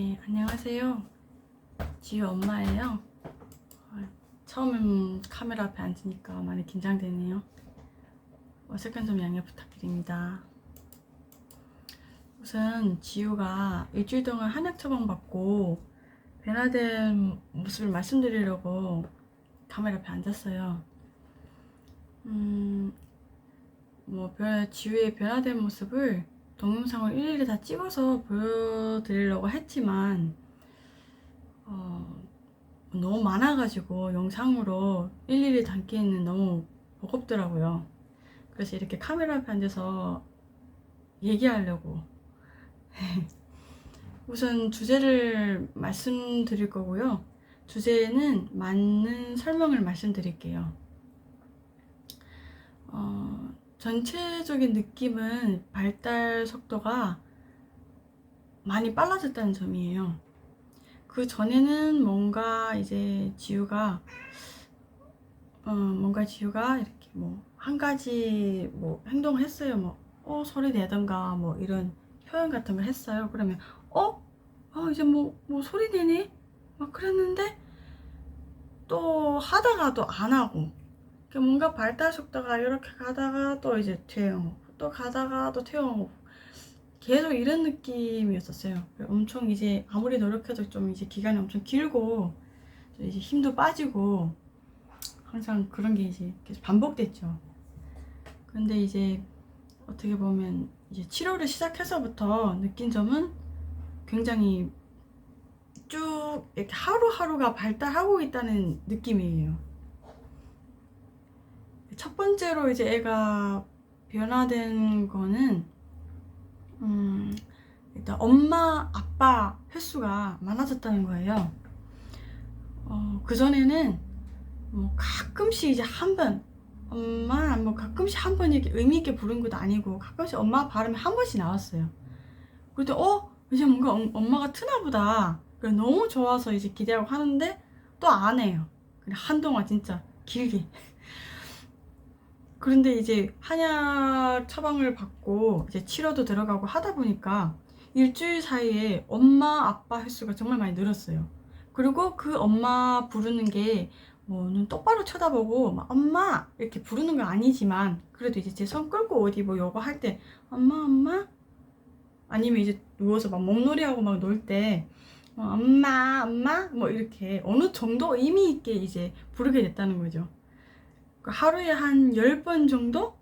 네, 안녕하세요. 지우 엄마예요. 어, 처음 카메라 앞에 앉으니까 많이 긴장되네요. 어색한 점 양해 부탁드립니다. 우선 지우가 일주일 동안 한약 처방 받고 변화된 모습을 말씀드리려고 카메라 앞에 앉았어요. 음, 뭐 변- 지우의 변화된 모습을 동영상을 일일이 다 찍어서 보여드리려고 했지만 어, 너무 많아가지고 영상으로 일일이 담기에는 너무 버겁더라고요. 그래서 이렇게 카메라 앞에 앉아서 얘기하려고 우선 주제를 말씀드릴 거고요. 주제는 맞는 설명을 말씀드릴게요. 어, 전체적인 느낌은 발달 속도가 많이 빨라졌다는 점이에요. 그 전에는 뭔가 이제 지우가 어 뭔가 지우가 이렇게 뭐 한 가지 뭐 행동을 했어요. 뭐 어 소리 내던가 뭐 이런 표현 같은 걸 했어요. 그러면 어? 어 이제 뭐 뭐 소리 내네? 막 그랬는데 또 하다가도 안 하고 그 뭔가 발달 속도가 이렇게 가다가 또 이제 퇴행하고 또 가다가 또 퇴행하고 계속 이런 느낌이었었어요. 엄청 이제 아무리 노력해도 좀 이제 기간이 엄청 길고 좀 이제 힘도 빠지고 항상 그런 게 이제 계속 반복됐죠. 근데 이제 어떻게 보면 이제 치료를 시작해서부터 느낀 점은 굉장히 쭉 이렇게 하루하루가 발달하고 있다는 느낌이에요. 첫 번째로 이제 애가 변화된 거는 음, 일단 엄마 아빠 횟수가 많아졌다는 거예요. 어, 그 전에는 뭐 가끔씩 이제 한 번, 엄마 뭐 가끔씩 한 번 이렇게 의미 있게 부른 것도 아니고 가끔씩 엄마 발음이 한 번씩 나왔어요. 그때 어 이제 뭔가 엄- 엄마가 트나 보다. 그래 너무 좋아서 이제 기대하고 하는데 또 안 해요. 그냥 한동안 진짜 길게. 그런데 이제 한약 처방을 받고 이제 치료도 들어가고 하다 보니까 일주일 사이에 엄마 아빠 횟수가 정말 많이 늘었어요. 그리고 그 엄마 부르는 게 뭐 눈 똑바로 쳐다보고 막 엄마 이렇게 부르는 건 아니지만 그래도 이제 제 손 끌고 어디 뭐 요거 할 때 엄마 엄마 아니면 이제 누워서 막 몸놀이하고 막 놀때 어, 엄마 엄마 뭐 이렇게 어느 정도 의미 있게 이제 부르게 됐다는 거죠. 그 하루에 한 10번 정도?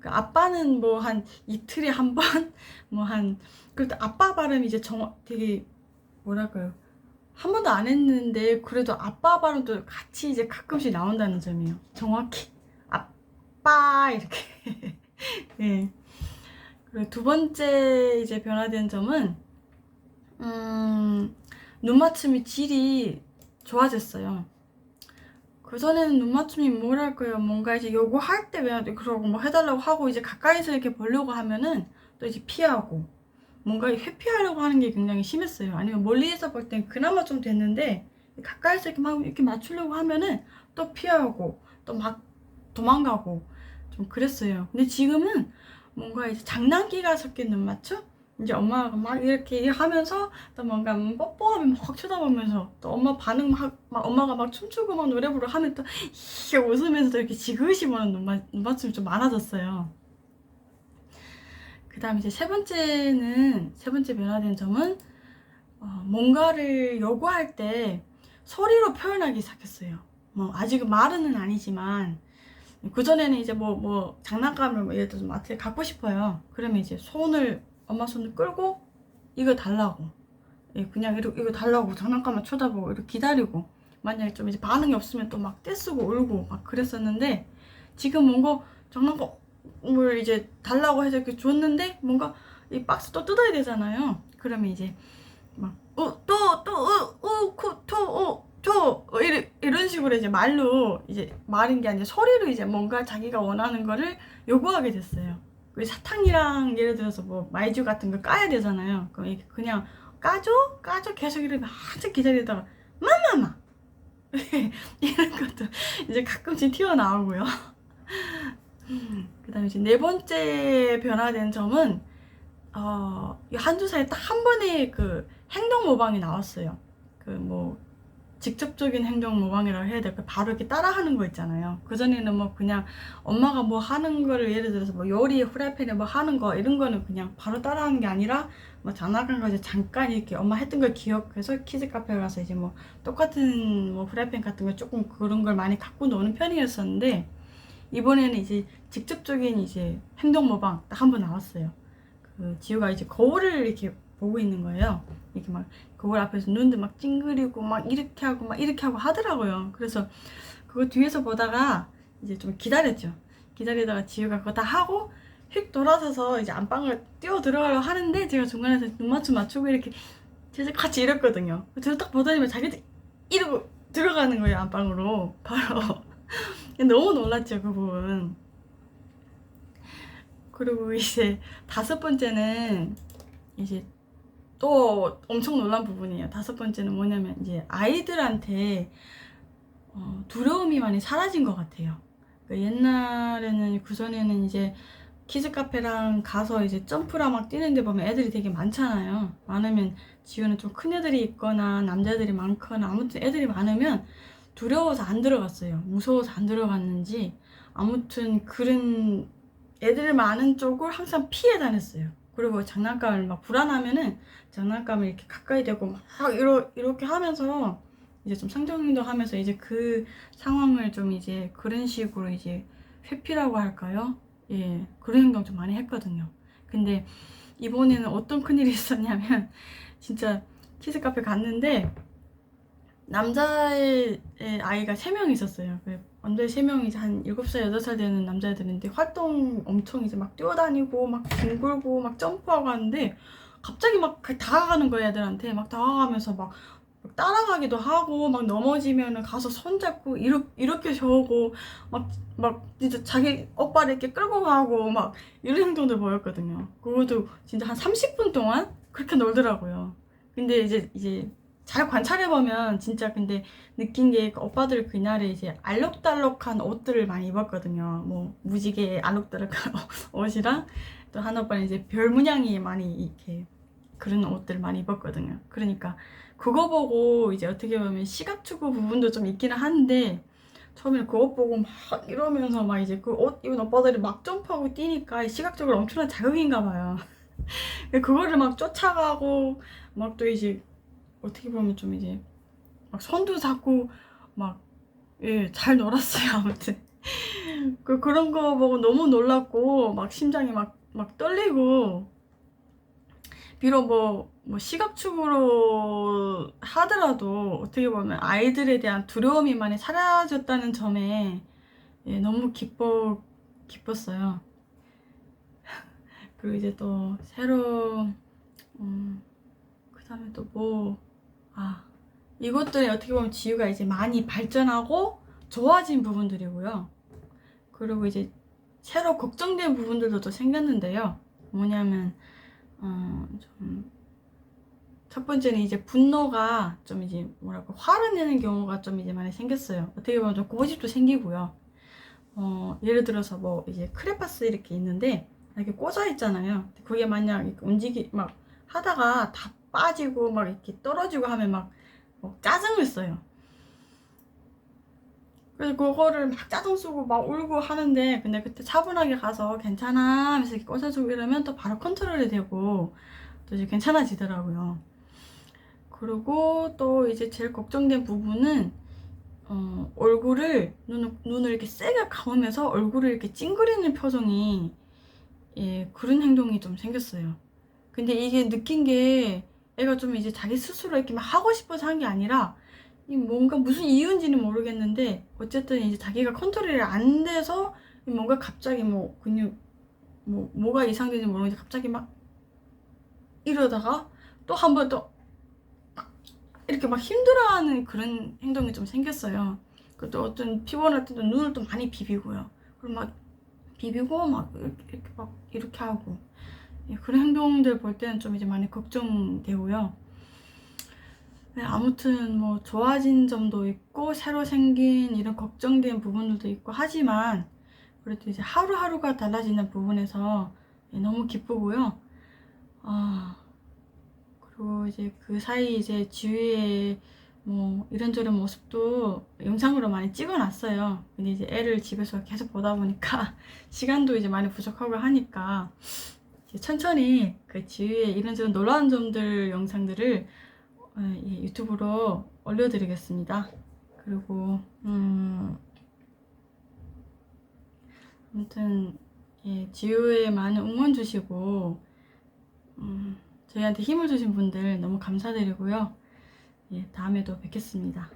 그 아빠는 뭐 한 이틀에 한 번? 뭐 한, 그래도 아빠 발음이 이제 정, 되게, 뭐랄까요. 한 번도 안 했는데, 그래도 아빠 발음도 같이 이제 가끔씩 나온다는 점이에요. 정확히. 아빠, 이렇게. 네. 그리고 두 번째 이제 변화된 점은, 음, 눈 맞춤이 질이 좋아졌어요. 그 전에는 눈 맞춤이 뭐랄까요? 뭔가 이제 요거 할때 왜 그러고 뭐 해달라고 하고 이제 가까이서 이렇게 보려고 하면은 또 이제 피하고 뭔가 회피하려고 하는 게 굉장히 심했어요. 아니면 멀리에서 볼 땐 그나마 좀 됐는데 가까이서 이렇게 막 이렇게 맞추려고 하면은 또 피하고 또 막 도망가고 좀 그랬어요. 근데 지금은 뭔가 이제 장난기가 섞인 눈 맞춤 이제 엄마가 막 이렇게 하면서 또 뭔가 뽀뽀하면 막 쳐다보면서 또 엄마 반응 막, 막 엄마가 막 춤추고 막 노래 부르고 하면 또 웃으면서 또 이렇게 지그시 보는 눈맞, 눈맞춤이 좀 많아졌어요. 그 다음에 이제 세 번째는 세 번째 변화된 점은 어, 뭔가를 요구할 때 소리로 표현하기 시작했어요. 뭐 아직은 말은 아니지만 그 전에는 이제 뭐 뭐 장난감을 뭐 예를 들어서 마트에 갖고 싶어요. 그러면 이제 손을 엄마 손을 끌고 이거 달라고 예, 그냥 이렇게 이거 달라고 장난감만 쳐다보고 이렇게 기다리고 만약에 좀 이제 반응이 없으면 또 막 떼쓰고 울고 막 그랬었는데 지금 뭔가 장난감을 이제 달라고 해서 이렇게 줬는데 뭔가 이 박스 또 뜯어야 되잖아요 그러면 이제 막어또또어어코토어토 이런 이런 식으로 이제 말로 이제 말인 게 아니라 소리로 이제 뭔가 자기가 원하는 거를 요구하게 됐어요. 그 사탕이랑 예를 들어서 뭐 마이쮸 같은 거 까야 되잖아요. 그럼 그냥 까줘 까줘 계속 이렇게 한참 기다리다가 마마마 이런 것도 이제 가끔씩 튀어나오고요. 그 다음에 이제 네 번째 변화된 점은 어, 이 한두 살에 딱 한 번에 그 행동 모방이 나왔어요. 그 뭐 직접적인 행동 모방이라고 해야 될까? 바로 이렇게 따라하는 거 있잖아요. 그 전에는 뭐 그냥 엄마가 뭐 하는 거를 예를 들어서 뭐 요리 후라이팬에 뭐 하는 거 이런 거는 그냥 바로 따라하는 게 아니라 뭐 장난감 가지고 잠깐 이렇게 엄마 했던 걸 기억해서 키즈 카페 가서 이제 뭐 똑같은 뭐 후라이팬 같은 거 조금 그런 걸 많이 갖고 노는 편이었었는데 이번에는 이제 직접적인 이제 행동 모방 딱 한 번 나왔어요. 그 지우가 이제 거울을 이렇게 보고 있는 거예요. 이렇게 막 거울 앞에서 눈도 막 찡그리고 막 이렇게 하고 막 이렇게 하고 하더라고요. 그래서 그거 뒤에서 보다가 이제 좀 기다렸죠. 기다리다가 지우가 그거 다 하고 휙 돌아서서 이제 안방을 뛰어 들어가려고 하는데 제가 중간에서 눈맞춤 맞추고 이렇게 제가 같이 이랬거든요. 저를 딱 보더니 자기들 이러고 들어가는 거예요 안방으로 바로. 너무 놀랐죠 그 부분. 그리고 이제 다섯 번째는 이제 또 엄청 놀란 부분이에요. 다섯 번째는 뭐냐면 이제 아이들한테 어, 두려움이 많이 사라진 것 같아요. 그러니까 옛날에는 그 전에는 이제 키즈 카페랑 가서 이제 점프랑 막 뛰는데 보면 애들이 되게 많잖아요. 많으면 지우는 좀 큰 애들이 있거나 남자들이 많거나 아무튼 애들이 많으면 두려워서 안 들어갔어요. 무서워서 안 들어갔는지 아무튼 그런 애들 많은 쪽을 항상 피해 다녔어요. 그리고 장난감을 막 불안하면은 장난감을 이렇게 가까이 대고 막 이러, 이렇게 하면서 이제 좀 상정행동 하면서 이제 그 상황을 좀 이제 그런 식으로 이제 회피라고 할까요? 예, 그런 행동 좀 많이 했거든요. 근데 이번에는 어떤 큰일이 있었냐면 진짜 키즈 카페 갔는데 남자의 아이가 3명 있었어요. 그 남자 3명이 이제 한 7살, 8살 되는 남자애들인데 활동 엄청 이제 막 뛰어다니고 막 뒹굴고 막 점프하고 하는데 갑자기 막 다가가는 거야 애들한테 막 다가가면서 막 따라가기도 하고 막 넘어지면은 가서 손잡고 이렇게 이렇게 저고 막막 진짜 자기 오빠를 이렇게 끌고 가고 막 이런 행동들 보였거든요. 그것도 진짜 한 30분 동안 그렇게 놀더라고요. 근데 이제 이제 잘 관찰해 보면 진짜 근데 느낀 게그 오빠들 그날에 이제 알록달록한 옷들을 많이 입었거든요. 뭐 무지개 알록달록한 옷이랑 또 한 오빠는 이제 별 문양이 많이 이렇게 그런 옷들을 많이 입었거든요. 그러니까 그거 보고 이제 어떻게 보면 시각 추구 부분도 좀 있기는 한데 처음에 그 옷 보고 막 이러면서 막 이제 그 옷 입은 오빠들이 막 점프하고 뛰니까 시각적으로 엄청난 자극인가 봐요. 그거를 막 쫓아가고 막 또 이제 어떻게 보면 좀 이제 막 손도 잡고 막 예, 잘 놀았어요. 아무튼. 그 그런 거 보고 너무 놀랐고 막 심장이 막 막 떨리고 비록 뭐, 뭐 시각축으로 하더라도 어떻게 보면 아이들에 대한 두려움이 많이 사라졌다는 점에 예, 너무 기뻐 기뻤어요. 그리고 이제 또 새로 음, 그 다음에 또뭐 아 이것들이 어떻게 보면 지유가 이제 많이 발전하고 좋아진 부분들이고요. 그리고 이제 새로 걱정된 부분들도 또 생겼는데요. 뭐냐면 어, 좀, 첫 번째는 이제 분노가 좀 이제 뭐랄까 화를 내는 경우가 좀 이제 많이 생겼어요. 어떻게 보면 좀 고집도 생기고요. 어, 예를 들어서 뭐 이제 크레파스 이렇게 있는데 이렇게 꽂아 있잖아요. 그게 만약 움직이 막 하다가 다 빠지고 막 이렇게 떨어지고 하면 막, 막 짜증을 써요. 그래서 그거를 막 짜증 쓰고 막 울고 하는데 근데 그때 차분하게 가서 괜찮아 하면서 이렇게 꽂아주고 이러면 또 바로 컨트롤이 되고 또 이제 괜찮아지더라고요. 그리고 또 이제 제일 걱정된 부분은 어, 얼굴을 눈을, 눈을 이렇게 세게 감으면서 얼굴을 이렇게 찡그리는 표정이 예, 그런 행동이 좀 생겼어요. 근데 이게 느낀 게 애가 좀 이제 자기 스스로 이렇게 막 하고 싶어서 한 게 아니라 이 뭔가 무슨 이유인지는 모르겠는데 어쨌든 이제 자기가 컨트롤이 안 돼서 뭔가 갑자기 뭐 근육 뭐 뭐가 이상된지 모르겠는데 갑자기 막 이러다가 또 한 번 또 이렇게 막 힘들어하는 그런 행동이 좀 생겼어요. 그또 어떤 피곤할 때도 눈을 또 많이 비비고요. 그리고 막 비비고 막 이렇게, 막 이렇게 하고 예, 그런 행동들 볼 때는 좀 이제 많이 걱정되고요. 네, 아무튼 뭐 좋아진 점도 있고 새로 생긴 이런 걱정된 부분들도 있고 하지만 그래도 이제 하루하루가 달라지는 부분에서 예, 너무 기쁘고요. 아 그리고 이제 그 사이 이제 지우의 뭐 이런저런 모습도 영상으로 많이 찍어놨어요. 근데 이제 애를 집에서 계속 보다 보니까 시간도 이제 많이 부족하고 하니까 천천히 그 지우의 이런저런 놀라운 점들 영상들을 어, 예, 유튜브로 올려드리겠습니다. 그리고 음 아무튼 예, 지우에 많은 응원 주시고 음, 저희한테 힘을 주신 분들 너무 감사드리고요. 예, 다음에도 뵙겠습니다.